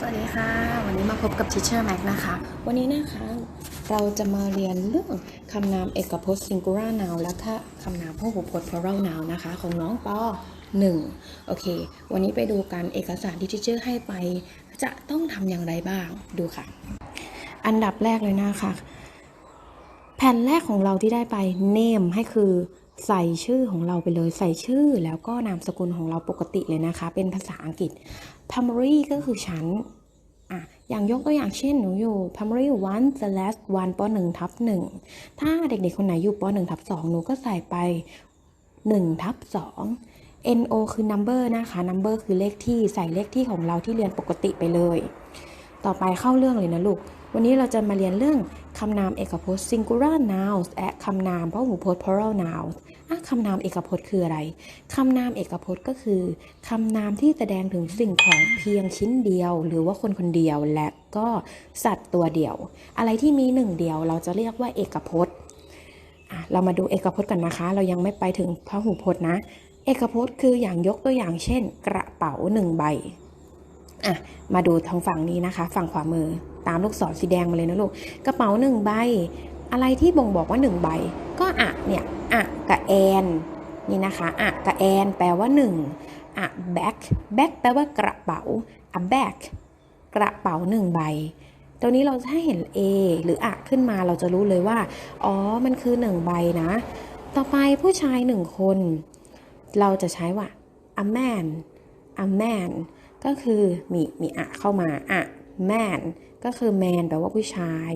สวัสดีค่ะ วันนี้มาพบกับ Teacher Mac นะคะ วันนี้นะคะ เราจะมาเรียนเรื่องคำนามเอกพจน์ singular noun และก็คำนามพหูพจน์ plural noun นะคะ ของน้องปอ .1 โอเค วันนี้ไปดูกันเอกสารที่ Teacher ให้ไป จะต้องทำอย่างไรบ้าง ดูค่ะ อันดับแรกเลยนะคะ แผ่นแรกของเราที่ได้ไป name ให้คือ ใส่ชื่อของเราไปเลยใส่ชื่อแล้วก็นามสกุลของเราปกติเลยนะคะ เป็นภาษาอังกฤษ primary ก็คือชั้นอะอย่างยกตัวอย่างเช่นหนูอยู่ primary one slash one ป .1 ทับ1ถ้าเด็กๆ คนไหนอยู่ป .1 ทับ2หนูก็ใส่ไป1ทับ2 no คือ number นะคะ number คือเลขที่ใส่เลขที่ของเราที่เรียนปกติไปเลย ต่อไปเข้าเรื่องเลยนะลูก วันนี้เราจะมาเรียนเรื่องคำนามเอกพจน์ singular nouns และคำนามพหูพจน์ plural nouns คำนามเอกพจน์คืออะไร คำนามเอกพจน์ก็คือคำนามที่แสดงถึงสิ่งของเพียงชิ้นเดียว หรือว่าคนคนเดียวและก็สัตว์ตัวเดียว อะไรที่มีหนึ่งเดียวเราจะเรียกว่าเอกพจน์เรามาดูเอกพจน์กันนะคะ เรายังไม่ไปถึงพหูพจน์นะ เอกพจน์คืออย่างยกตัวอย่างเช่น กระเป๋าหนึ่งใบ อะมาดูทางฝั่งนี้นะคะ ฝั่งขวามือตามลูกศรสีแดงมาเลยนะลูกกระเป๋าหนึ่งใบ อะไรที่บ่งบอกว่าหนึ่งใบ ก็อะเนี่ยอะกับแอนนี่นะคะอะกับแอนแปลว่าหนึ่งอะแบ็คแบ็คแปลว่ากระเป๋าอะแบ็คกระเป๋าหนึ่งใบตรงนี้เราถ้าเห็น A หรืออะขึ้นมาเราจะรู้เลยว่า อ๋อ มันคือหนึ่งใบนะ ต่อไปผู้ชายหนึ่งคน เราจะใช้ว่า a man a man ก็คือมีมีอะเข้ามาอะ man ก็คือ man แปลว่าผู้ชาย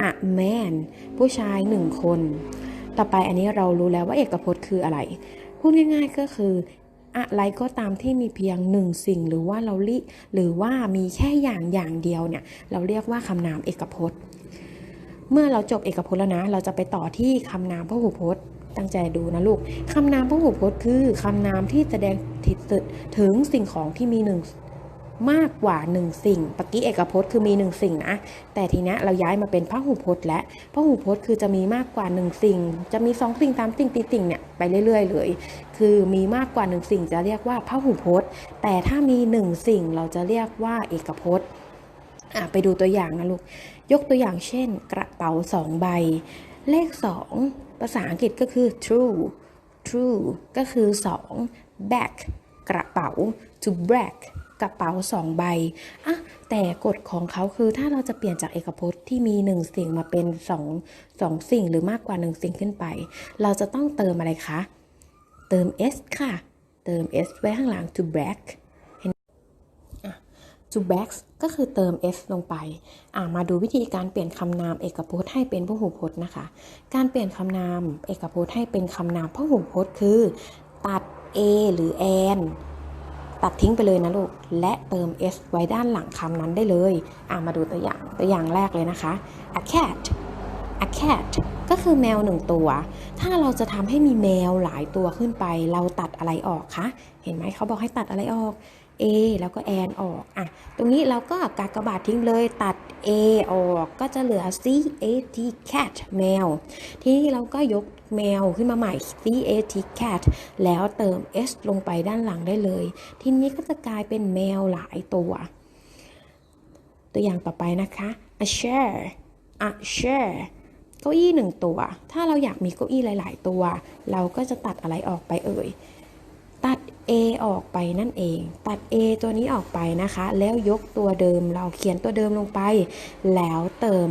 อะ man ผู้ชายหนึ่งคน ต่อไปอันนี้เรารู้แล้วว่าเอกพจน์คืออะไร พูดง่ายๆก็คืออะไรก็ตามที่มีเพียงหนึ่งสิ่งหรือว่าเราลิหรือว่ามีแค่อย่างอย่างเดียวเนี่ยเราเรียกว่าคำนามเอกพจน์ เมื่อเราจบเอกพจน์แล้วนะ เราจะไปต่อที่คำนามพหูพจน์ ตั้งใจดูนะลูกคำนามพหูพจน์คือคำนามที่แสดงถึงสิ่งของที่มีหนึ่ง มากกว่าหนึ่งสิ่งปกี้เอกพจน์คือมีหนึ่งสิ่งนะ แต่ทีนี้เราย้ายมาเป็นพหูพจน์และพหูพจน์คือจะมีมากกว่าหนึ่งสิ่ง จะมีสองสิ่งสามสิ่งตีสิ่งเนี่ยไปเรื่อยๆ เลย คือมีมากกว่าหนึ่งสิ่งจะเรียกว่าพหูพจน์ แต่ถ้ามีหนึ่งสิ่งเราจะเรียกว่าเอกพจน์ไปดูตัวอย่างนะลูก ยกตัวอย่างเช่น กระเป๋าสองใบ เลข 2 ภาษาอังกฤษก็คือ true true ก็คือ 2 bag กระเป๋า to brag กระเป๋าสองใบอะแต่กฎของเขาคือถ้าเราจะเปลี่ยนจากเอกพจน์ที่มีหนึ่งสิ่งมาเป็นสองสองสิ่งหรือมากกว่าหนึ่งสิ่งขึ้นไป เราจะต้องเติมอะไรคะ เติม s ค่ะ เติม s ไว้ข้างหลัง to brag to back ก็คือเติม s ลงไปอ่ามาดูวิธีการเปลี่ยนคำนามเอกพจน์ให้เป็นพหูพจน์นะคะ การเปลี่ยนคำนามเอกพจน์ให้เป็นคำนามพหูพจน์คือ ตัด a หรือ an ตัดทิ้งไปเลยนะลูก และเติม s ไว้ด้านหลังคำนั้นได้เลยอ่ามาดูตัวอย่าง ตัวอย่างแรกเลยนะคะ a cat a cat ก็คือแมวหนึ่งตัว ถ้าเราจะทำให้มีแมวหลายตัวขึ้นไป เราตัดอะไรออกคะ เห็นไหมเขาบอกให้ตัดอะไรออก A แล้วก็แอนออกอะตรงนี้เราก็กากบาททิ้งเลยตัด A ออกก็จะเหลือ C A T cat แมว ทีนี้เราก็ยกแมวขึ้นมาใหม่ C A T cat แล้วเติม S ลงไปด้านหลังได้เลย ทีนี้ก็จะกลายเป็นแมวหลายตัว ตัวอย่างต่อไปนะคะ a chair a chair เก้าอี้หนึ่งตัว ถ้าเราอยากมีเก้าอี้หลาย ๆ ตัว เราก็จะตัดอะไรออกไปเอ่ย A ออกไปนั่นเอง ตัด A ตัวนี้ออกไปนะคะ แล้วยกตัวเดิมเราเขียนตัวเดิมลงไป แล้วเติม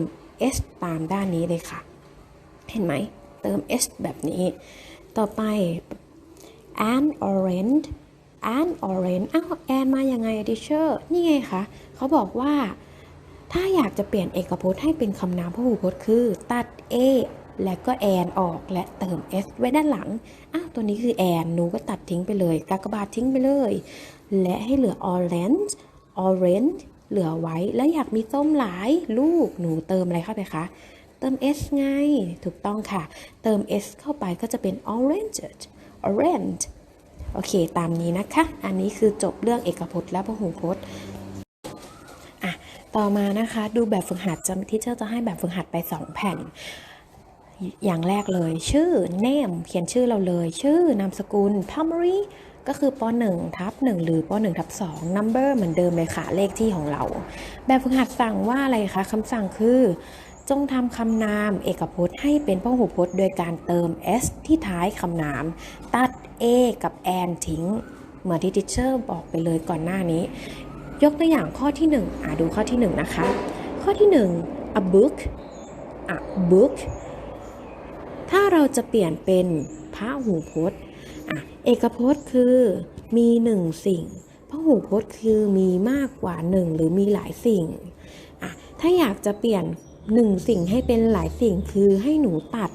S ตามด้านนี้เลยค่ะ เห็นไหม เติม S แบบนี้ ต่อไป an orange an orange อ้าว an มายังไงดิเชอร์นี่ไงคะ เขาบอกว่า ถ้าอยากจะเปลี่ยนเอกพจน์ให้เป็นคำนามพหูพจน์คือ ตัด A และก็แอนออกและเติม s ไว้ด้านหลัง อ้าว ตัวนี้คือแอนหนูก็ตัดทิ้งไปเลย กากบาททิ้งไปเลย และให้เหลือ orange orange เหลือไว้ แล้วอยากมีส้มหลายลูก หนูเติมอะไรเข้าไปคะ เติม s ไง ถูกต้องค่ะ เติม s เข้าไปก็จะเป็น orange orange โอเค ตามนี้นะคะ อันนี้คือจบเรื่องเอกพจน์และพหูพจน์อะต่อมานะคะ ดูแบบฝึกหัดจะที่เจ้าจะให้แบบฝึกหัดไป 2 แผ่น อย่างแรกเลย ชื่อ name เขียนชื่อเราเลย ชื่อนามสกุล primary ก็คือป .1 ทับ1หรือป .1 ทับ2 number เหมือนเดิมเลยค่ะ เลขที่ของเรา แบบฝึกหัดสั่งว่าอะไรคะคำสั่งคือ จงทำคำนามเอกพจน์ให้เป็นพหูพจน์โดยการเติม s ที่ท้ายคำนาม ตัด a กับ and ทิ้ง เหมือนที่ทิเชอร์บอกไปเลยก่อนหน้านี้ ยกตัวอย่างข้อที่1อะดูข้อที่ 1 นะคะ ข้อที่ 1 a book a book ถ้าเราจะเปลี่ยนเป็นพระหูพจน์เอกพจน์คือมีหนึ่งสิ่งพระหูพจน์คือมีมากกว่าหนึ่งหรือมีหลายสิ่งอะถ้าอยากจะเปลี่ยนหนึ่งสิ่งให้เป็นหลายสิ่งคือให้หนูตัด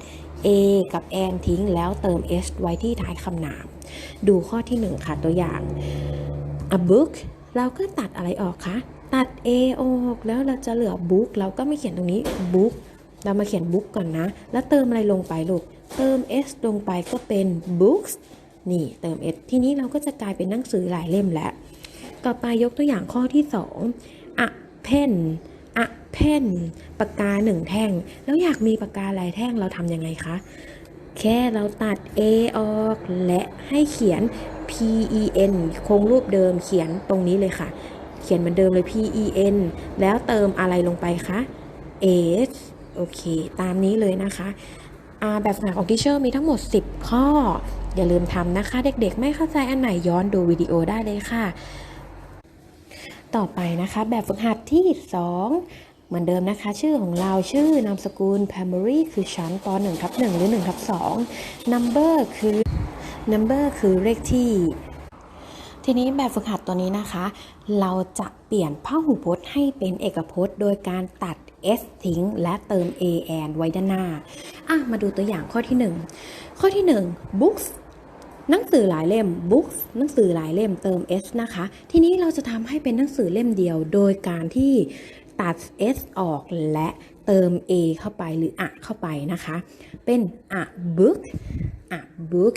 a กับ and ทิ้งแล้วเติม s ไว้ที่ท้ายคำนาม ดูข้อที่ 1 ค่ะตัวอย่าง a book เราก็ตัดอะไรออกคะ ตัด a ออกแล้วเราจะเหลือ book เราก็ไม่เขียนตรงนี้ book เรามาเขียน book ก่อนนะ แล้วเติมอะไรลงไปลูก เติม s ลงไปก็เป็น books นี่ เติม s ทีนี้เราก็จะกลายเป็นหนังสือหลายเล่มแล้ว ต่อไปยกตัวอย่างข้อที่2 a pen a pen ปากกาหนึ่งแท่ง แล้วอยากมีปากกาหลายแท่งเราทำยังไงคะ แค่เราตัด a ออก และให้เขียน p e n คงรูปเดิมเขียนตรงนี้เลยค่ะ เขียนเหมือนเดิมเลย p e n แล้วเติมอะไรลงไปคะ s โอเค ตามนี้เลยนะคะแบบฝึกหัดของทิเชอร์มีทั้งหมด 10 ข้อ อย่าลืมทำนะคะ เด็กๆ ไม่เข้าใจอันไหนย้อนดูวิดีโอได้เลยค่ะ ต่อไปนะคะ แบบฝึกหัดที่ 2เหมือนเดิมนะคะ ชื่อของเราชื่อนามสกุล primary คือชั้นป .1 ทับ1หรือ1ทับ2 number คือ number คือเลขที่ ทีนี้แบบฝึกหัดตัวนี้นะคะ เราจะเปลี่ยนพหูพจน์ให้เป็นเอกพจน์โดยการตัด s ทิ้ง และเติม a and ไว้ด้านหน้าอะมาดูตัวอย่างข้อที่ 1 ข้อที่ 1 books หนังสือหลายเล่ม books หนังสือหลายเล่มเติม s นะคะ ทีนี้เราจะทำให้เป็นหนังสือเล่มเดียว โดยการที่ตัด s ออกและเติม a เข้าไปหรืออะเข้าไปนะคะ เป็น a book a book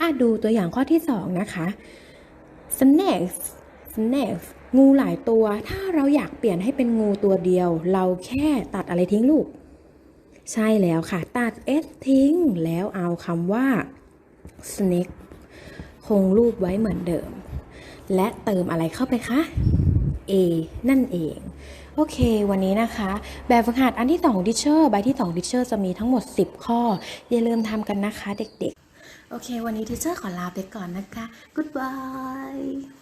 อะดูตัวอย่างข้อที่ 2 นะคะ snakes snakes งูหลายตัว ถ้าเราอยากเปลี่ยนให้เป็นงูตัวเดียว เราแค่ตัดอะไรทิ้งลูก ใช่แล้วค่ะ ตัด s ทิ้ง แล้วเอาคำว่า snake คงรูปไว้เหมือนเดิม และเติมอะไรเข้าไปคะ a นั่นเอง โอเค วันนี้นะคะ แบบฝึกหัดอันที่2 teacher ใบที่2 teacher จะมีทั้งหมด 10 ข้อ อย่าลืมทำกันนะคะเด็กๆ โอเค วันนี้ทีเชอร์ขอลาไปก่อนนะคะ goodbye